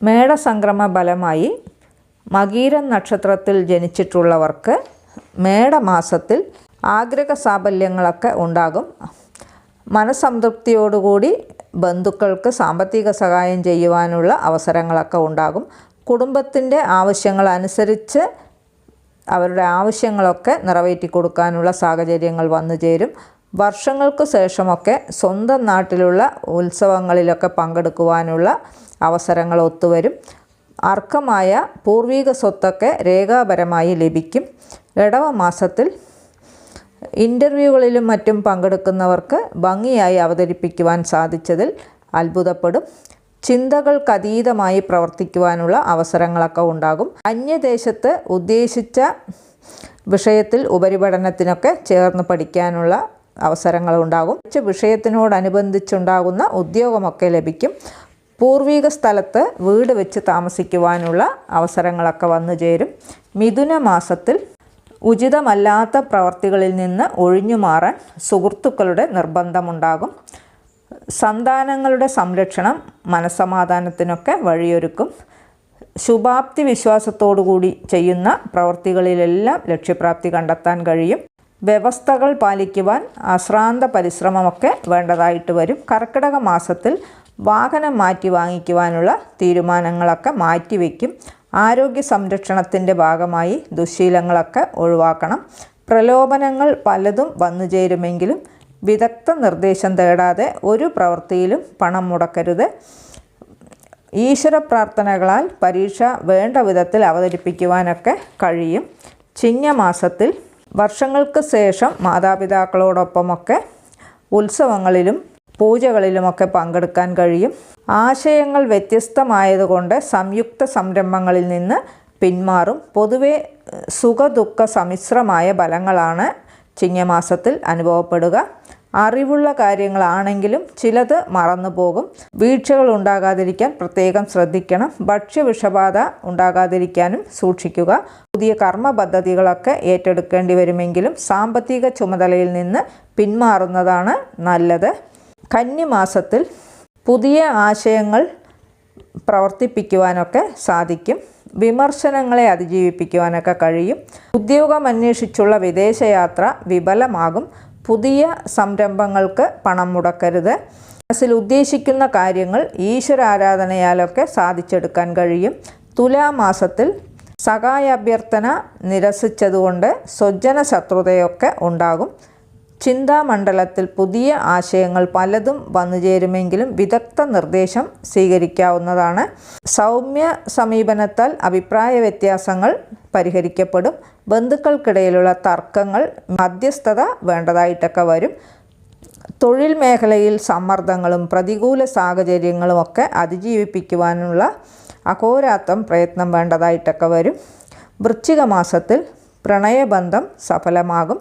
മേടസംക്രമ ഫലമായി മകീരം നക്ഷത്രത്തിൽ ജനിച്ചിട്ടുള്ളവർക്ക് മേടമാസത്തിൽ ആഗ്രഹ സാഫല്യങ്ങളൊക്കെ ഉണ്ടാകും. മനസ്സംതൃപ്തിയോടുകൂടി ബന്ധുക്കൾക്ക് സാമ്പത്തിക സഹായം ചെയ്യുവാനുള്ള അവസരങ്ങളൊക്കെ ഉണ്ടാകും. കുടുംബത്തിന്റെ ആവശ്യങ്ങളനുസരിച്ച് അവരുടെ ആവശ്യങ്ങളൊക്കെ നിറവേറ്റി കൊടുക്കാനുള്ള സാഹചര്യങ്ങൾ വന്നു ചേരും വർഷങ്ങൾക്ക് ശേഷമൊക്കെ സ്വന്തം നാട്ടിലുള്ള ഉത്സവങ്ങളിലൊക്കെ പങ്കെടുക്കുവാനുള്ള അവസരങ്ങൾ ഒത്തുവരും. അർഹമായ പൂർവീക സ്വത്തൊക്കെ രേഖാപരമായി ലഭിക്കും. ഇടവ മാസത്തിൽ ഇന്റർവ്യൂകളിലും മറ്റും പങ്കെടുക്കുന്നവർക്ക് ഭംഗിയായി അവതരിപ്പിക്കുവാൻ സാധിച്ചതിൽ അത്ഭുതപ്പെടും. ചിന്തകൾക്കതീതമായി പ്രവർത്തിക്കുവാനുള്ള അവസരങ്ങളൊക്കെ ഉണ്ടാകും. അന്യദേശത്ത് ഉദ്ദേശിച്ച വിഷയത്തിൽ ഉപരിപഠനത്തിനൊക്കെ ചേർന്ന് പഠിക്കാനുള്ള അവസരങ്ങളുണ്ടാകും. വിഷയത്തിനോടനുബന്ധിച്ചുണ്ടാകുന്ന ഉദ്യോഗമൊക്കെ ലഭിക്കും. പൂർവീക സ്ഥലത്ത് വീട് വെച്ച് താമസിക്കുവാനുള്ള അവസരങ്ങളൊക്കെ വന്നു ചേരും. മിഥുന മാസത്തിൽ ഉചിതമല്ലാത്ത പ്രവർത്തികളിൽ നിന്ന് ഒഴിഞ്ഞു മാറാൻ സുഹൃത്തുക്കളുടെ നിർബന്ധമുണ്ടാകും. സന്താനങ്ങളുടെ സംരക്ഷണം മനസമാധാനത്തിനൊക്കെ വഴിയൊരുക്കും. ശുഭാപ്തി വിശ്വാസത്തോടുകൂടി ചെയ്യുന്ന പ്രവൃത്തികളിലെല്ലാം ലക്ഷ്യപ്രാപ്തി കണ്ടെത്താൻ കഴിയും. വ്യവസ്ഥകൾ പാലിക്കുവാൻ അശ്രാന്ത പരിശ്രമമൊക്കെ വേണ്ടതായിട്ട് വരും. കർക്കിടക മാസത്തിൽ വാഹനം മാറ്റി വാങ്ങിക്കുവാനുള്ള തീരുമാനങ്ങളൊക്കെ മാറ്റിവെക്കും ആരോഗ്യ സംരക്ഷണത്തിന്റെ ഭാഗമായി ദുശീലങ്ങളൊക്കെ ഒഴിവാക്കണം. പ്രലോഭനങ്ങൾ പലതും വന്നു ചേരുമെങ്കിലും വിദഗ്ധ നിർദ്ദേശം തേടാതെ ഒരു പ്രവൃത്തിയിലും പണം മുടക്കരുത്. ഈശ്വര പ്രാർത്ഥനകളാൽ പരീക്ഷ വേണ്ട വിധത്തിൽ അവതരിപ്പിക്കുവാനൊക്കെ കഴിയും. ചിങ്ങമാസത്തിൽ വർഷങ്ങൾക്ക് ശേഷം മാതാപിതാക്കളോടൊപ്പമൊക്കെ ഉത്സവങ്ങളിലും പൂജകളിലുമൊക്കെ പങ്കെടുക്കാൻ കഴിയും. ആശയങ്ങൾ വ്യത്യസ്തമായതുകൊണ്ട് സംയുക്ത സംരംഭങ്ങളിൽ നിന്ന് പിന്മാറും. പൊതുവെ സുഖദുഃഖ സമ്മിശ്രമായ ഫലങ്ങളാണ് ചിങ്ങമാസത്തിൽ അനുഭവപ്പെടുക. അറിവുള്ള കാര്യങ്ങളാണെങ്കിലും ചിലത് മറന്നു പോകും. വീഴ്ചകൾ ഉണ്ടാകാതിരിക്കാൻ പ്രത്യേകം ശ്രദ്ധിക്കണം. ഭക്ഷ്യവിഷബാധ ഉണ്ടാകാതിരിക്കാനും സൂക്ഷിക്കുക. പുതിയ കർമ്മ പദ്ധതികളൊക്കെ ഏറ്റെടുക്കേണ്ടി വരുമെങ്കിലും സാമ്പത്തിക ചുമതലയിൽ നിന്ന് പിന്മാറുന്നതാണ് നല്ലത്. കന്നിമാസത്തിൽ പുതിയ ആശയങ്ങൾ പ്രവർത്തിപ്പിക്കുവാനൊക്കെ സാധിക്കും. വിമർശനങ്ങളെ അതിജീവിപ്പിക്കുവാനൊക്കെ കഴിയും. ഉദ്യോഗം അന്വേഷിച്ചുള്ള വിദേശയാത്ര വിഫലമാകും പുതിയ സംരംഭങ്ങൾക്ക് പണം മുടക്കരുത്. മനസ്സിൽ ഉദ്ദേശിക്കുന്ന കാര്യങ്ങൾ ഈശ്വരാരാധനയാലൊക്കെ സാധിച്ചെടുക്കാൻ കഴിയും. തുലാമാസത്തിൽ സഹായ അഭ്യർത്ഥന നിരസിച്ചതുകൊണ്ട് സ്വജന ശത്രുതയൊക്കെ ഉണ്ടാകും. ചിന്താമണ്ഡലത്തിൽ പുതിയ ആശയങ്ങൾ പലതും വന്നുചേരുമെങ്കിലും വിദഗ്ധ നിർദ്ദേശം സ്വീകരിക്കാവുന്നതാണ്. സൗമ്യ സമീപനത്താൽ അഭിപ്രായ വ്യത്യാസങ്ങൾ പരിഹരിക്കപ്പെടും. ബന്ധുക്കൾക്കിടയിലുള്ള തർക്കങ്ങൾ മധ്യസ്ഥത വേണ്ടതായിട്ടൊക്കെ വരും. തൊഴിൽ മേഖലയിൽ സമ്മർദ്ദങ്ങളും പ്രതികൂല സാഹചര്യങ്ങളും ഒക്കെ അതിജീവിപ്പിക്കുവാനുള്ള അഹോരാത്രം പ്രയത്നം വേണ്ടതായിട്ടൊക്കെ വരും. വൃശ്ചിക മാസത്തിൽ പ്രണയബന്ധം സഫലമാകും.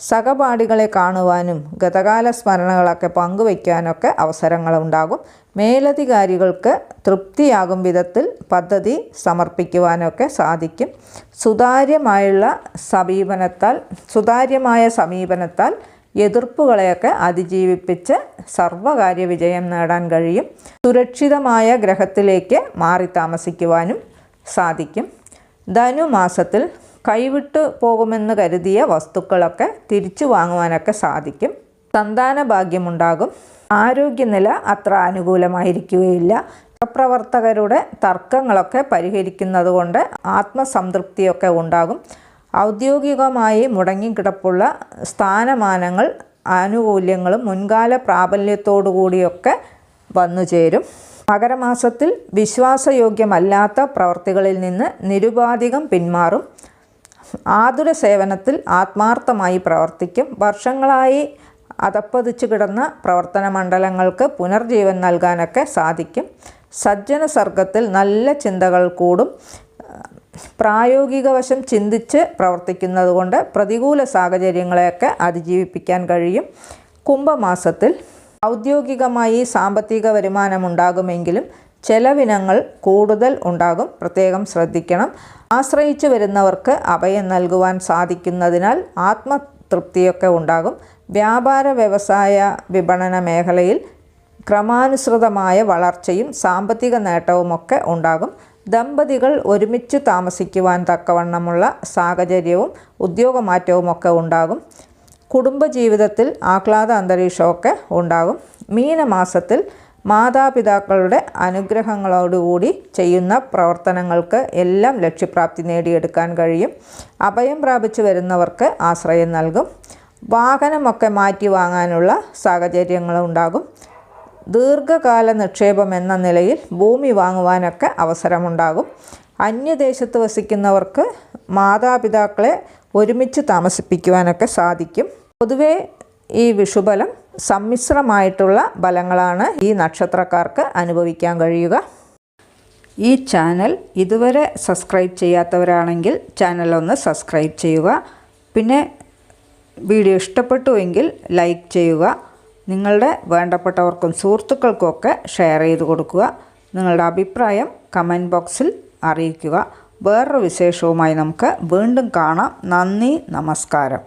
സഹപാഠികളെ കാണുവാനും ഗതകാല സ്മരണകളൊക്കെ പങ്കുവയ്ക്കാനൊക്കെ അവസരങ്ങളുണ്ടാകും. മേലധികാരികൾക്ക് തൃപ്തിയാകും വിധത്തിൽ പദ്ധതി സമർപ്പിക്കുവാനൊക്കെ സാധിക്കും. സുതാര്യമായുള്ള സമീപനത്താൽ സുതാര്യമായ സമീപനത്താൽ എതിർപ്പുകളെയൊക്കെ അതിജീവിപ്പിച്ച് സർവകാര്യ വിജയം നേടാൻ കഴിയും. സുരക്ഷിതമായ ഗ്രഹത്തിലേക്ക് മാറി താമസിക്കുവാനും സാധിക്കും. ധനുമാസത്തിൽ കൈവിട്ടു പോകുമെന്ന് കരുതിയ വസ്തുക്കളൊക്കെ തിരിച്ചു വാങ്ങുവാനൊക്കെ സാധിക്കും. സന്താന ഭാഗ്യമുണ്ടാകും. ആരോഗ്യനില അത്ര അനുകൂലമായിരിക്കുകയില്ല. പ്രവർത്തകരുടെ തർക്കങ്ങളൊക്കെ പരിഹരിക്കുന്നത് കൊണ്ട് ആത്മസംതൃപ്തിയൊക്കെ ഉണ്ടാകും. ഔദ്യോഗികമായി മുടങ്ങിക്കിടപ്പുള്ള സ്ഥാനമാനങ്ങൾ ആനുകൂല്യങ്ങളും മുൻകാല പ്രാബല്യത്തോടുകൂടിയൊക്കെ വന്നു ചേരും. മകരമാസത്തിൽ വിശ്വാസയോഗ്യമല്ലാത്ത പ്രവർത്തികളിൽ നിന്ന് നിരുപാധികം പിന്മാറും. ആതുര സേവനത്തിൽ ആത്മാർത്ഥമായി പ്രവർത്തിക്കും. വർഷങ്ങളായി അതപ്പതിച്ചു കിടന്ന പ്രവർത്തന മണ്ഡലങ്ങൾക്ക് പുനർജീവൻ നൽകാനൊക്കെ സാധിക്കും. സജ്ജന സർഗത്തിൽ നല്ല ചിന്തകൾ കൂടും. പ്രായോഗിക വശം ചിന്തിച്ച് പ്രവർത്തിക്കുന്നതുകൊണ്ട് പ്രതികൂല സാഹചര്യങ്ങളെയൊക്കെ അതിജീവിപ്പിക്കാൻ കഴിയും. കുംഭമാസത്തിൽ ഔദ്യോഗികമായി സാമ്പത്തിക വരുമാനമുണ്ടാകുമെങ്കിലും ചെലവിനങ്ങൾ കൂടുതൽ ഉണ്ടാകും. പ്രത്യേകം ശ്രദ്ധിക്കണം. ആശ്രയിച്ചു വരുന്നവർക്ക് അഭയം നൽകുവാൻ സാധിക്കുന്നതിനാൽ ആത്മതൃപ്തിയൊക്കെ ഉണ്ടാകും. വ്യാപാര വ്യവസായ വിപണന മേഖലയിൽ ക്രമാനുസൃതമായ വളർച്ചയും സാമ്പത്തിക നേട്ടവുമൊക്കെ ഉണ്ടാകും. ദമ്പതികൾ ഒരുമിച്ച് താമസിക്കുവാൻ തക്കവണ്ണമുള്ള സാഹചര്യവും ഉദ്യോഗമാറ്റവുമൊക്കെ ഉണ്ടാകും. കുടുംബജീവിതത്തിൽ ആഹ്ലാദ അന്തരീക്ഷമൊക്കെ ഉണ്ടാകും. മീനമാസത്തിൽ മാതാപിതാക്കളുടെ അനുഗ്രഹങ്ങളോടുകൂടി ചെയ്യുന്ന പ്രവർത്തനങ്ങൾക്ക് എല്ലാം ലക്ഷ്യപ്രാപ്തി നേടിയെടുക്കാൻ കഴിയും. അഭയം പ്രാപിച്ചു വരുന്നവർക്ക് ആശ്രയം നൽകും. വാഹനമൊക്കെ മാറ്റി വാങ്ങാനുള്ള സാഹചര്യങ്ങളുണ്ടാകും ദീർഘകാല നിക്ഷേപം എന്ന നിലയിൽ ഭൂമി വാങ്ങുവാനൊക്കെ അവസരമുണ്ടാകും. അന്യദേശത്ത് വസിക്കുന്നവർക്ക് മാതാപിതാക്കളെ ഒരുമിച്ച് താമസിപ്പിക്കുവാനൊക്കെ സാധിക്കും. പൊതുവേ ഈ വിഷുബലം സമ്മിശ്രമായിട്ടുള്ള ഫലങ്ങളാണ് ഈ നക്ഷത്രക്കാർക്ക് അനുഭവിക്കാൻ കഴിയുക. ഈ ചാനൽ ഇതുവരെ സബ്സ്ക്രൈബ് ചെയ്യാത്തവരാണെങ്കിൽ ചാനൽ ഒന്ന് സബ്സ്ക്രൈബ് ചെയ്യുക. പിന്നെ വീഡിയോ ഇഷ്ടപ്പെട്ടുവെങ്കിൽ ലൈക്ക് ചെയ്യുക. നിങ്ങളുടെ വേണ്ടപ്പെട്ടവർക്കും സുഹൃത്തുക്കൾക്കുമൊക്കെ ഷെയർ ചെയ്ത് കൊടുക്കുക. നിങ്ങളുടെ അഭിപ്രായം കമന്റ് ബോക്സിൽ അറിയിക്കുക. വേറൊരു വിശേഷവുമായി നമുക്ക് വീണ്ടും കാണാം. നന്ദി നമസ്കാരം.